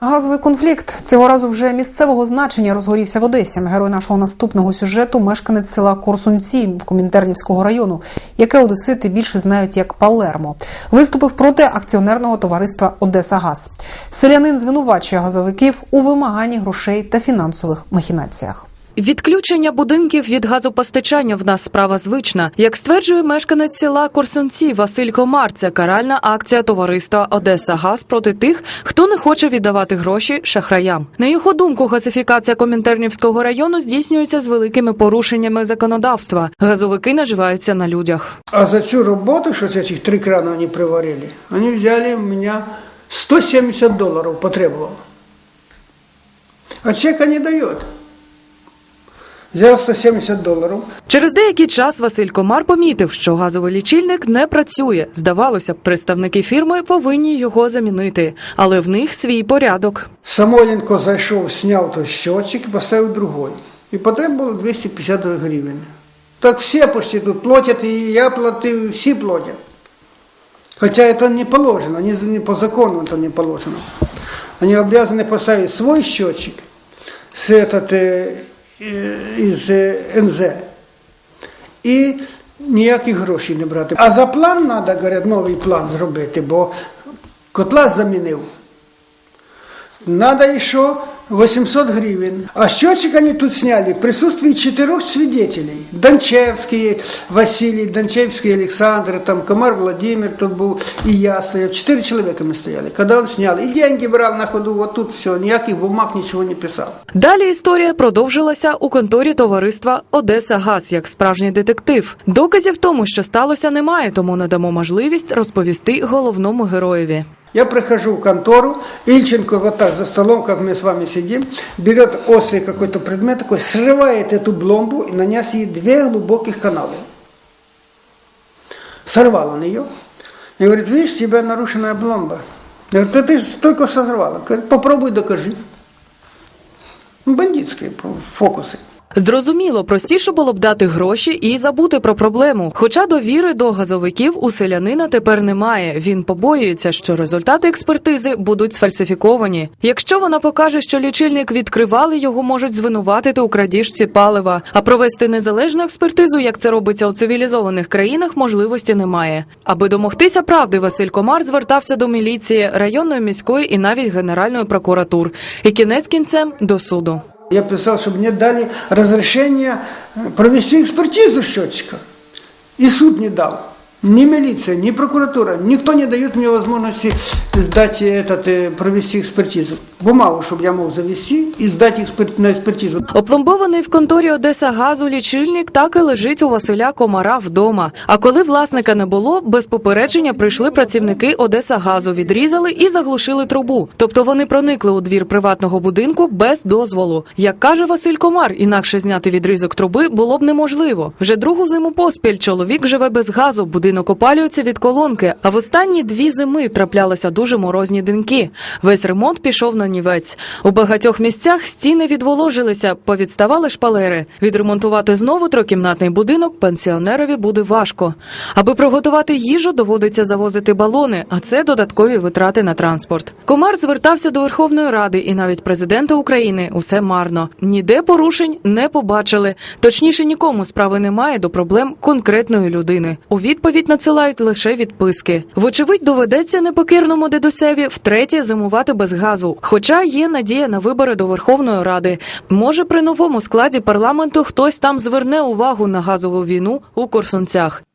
Газовий конфлікт цього разу вже місцевого значення розгорівся в Одесі. Герой нашого наступного сюжету мешканець села Корсунці в Комінтернівського району, яке одесити більше знають як Палермо, виступив проти акціонерного товариства Одеса Газ. Селянин звинувачує газовиків у вимаганні грошей та фінансових махінаціях. Відключення будинків від газопостачання в нас справа звична. Як стверджує мешканець села Корсунці Василь Комар, це каральна акція товариства Одеса Газ проти тих, хто не хоче віддавати гроші шахраям. На його думку, газифікація Комінтернівського району здійснюється з великими порушеннями законодавства. Газовики наживаються на людях. А за цю роботу, що ці три крана вони приварили, вони взяли у мене 170 долларов потребовал. А чека не дает Взял 170 долларов. Через деякий час Василь Комар помітив, що газовий лічильник не працює. Здавалося б, представники фірми повинні його замінити, але в них свій порядок. Самойленко зайшов, сняв той счетчик и поставил другой. И потребовал 250 гривен. Так все почти тут платят, и я платил, все платят. Хотя это не положено, не, не по закону это не положено. Они обязаны поставить свой счетчик с этот, э, э, из э, НЗ. І ніяких грошей не брати. А за план треба, говорять, новий план зробити, бо котла замінив. Надо еще 800 гривен. А счетчик они тут сняли в присутствии четырех свидетелей. Дончевский Василий, Дончевский Александр, там Комар Владимир тут был, и я стоял. Четыре человека мы стояли. Когда он снял, и деньги брал на ходу, вот тут все, никаких бумаг, ничего не писал. Далі історія продовжилася у конторі товариства Одеса Газ як справжній детектив. Доказів тому, що сталося, немає, тому надамо можливість розповісти головному героєві. Я прихожу в контору, Ильченко вот так за столом, как мы с вами сидим, берет острый какой-то предмет такой, срывает эту бломбу и нанес ей две глубоких каналы. Сорвал он ее и говорит, видишь, у тебя нарушенная бломба. Я говорю, ты только сорвала. Попробуй докажи. Ну, Бандитские фокусы. Зрозуміло, простіше було б дати гроші і забути про проблему. Хоча довіри до газовиків у селянина тепер немає. Він побоюється, що результати експертизи будуть сфальсифіковані. Якщо вона покаже, що лічильник відкривали, його можуть звинуватити у крадіжці палива. А провести незалежну експертизу, як це робиться у цивілізованих країнах, можливості немає. Аби домогтися правди, Василь Комар звертався до міліції, районної міської і навіть генеральної прокуратур. І кінець кінцем до суду. Я писал, чтобы мне дали разрешение э, провести экспертизу счетчика. И суд не дал. Ни милиция, ни прокуратура, никто не дает мне возможности сдать этот, э, провести экспертизу. Бумагу, чтобы я мог завести и сдать экспер- на экспертизу. Опломбований в конторі Одеса газу лічильник так і лежить у Василя Комара вдома. А коли власника не було, без попередження прийшли працівники Одеса газу, відрізали і заглушили трубу. Тобто вони проникли у двір приватного будинку без дозволу. Як каже Василь Комар, інакше зняти відрізок труби було б неможливо. Вже другу зиму поспіль чоловік живе без газу. Будинок опалюється від колонки. А в останні дві зими траплялися дуже морозні деньки. Весь ремонт пішов на нівець. У багатьох місцях стіни відволожилися, повідставали шпалери. Відремонтувати знову трикімнатний будинок пенсіонерові буде важко. Аби приготувати їжу, доводиться завозити балони, а це додаткові витрати на транспорт. Комар звертався до Верховної Ради і навіть президента України. Усе марно. Ніде порушень не побачили. Точніше, нікому справи немає до проблем конкретної людини. У відповідь надсилають лише відписки. Вочевидь, доведеться непокірному дедусеві втретє зимувати без газу. Хоча є надія на вибори до Верховної Ради. Може, при новому складі парламенту хтось там зверне увагу на газову війну у Корсунцях.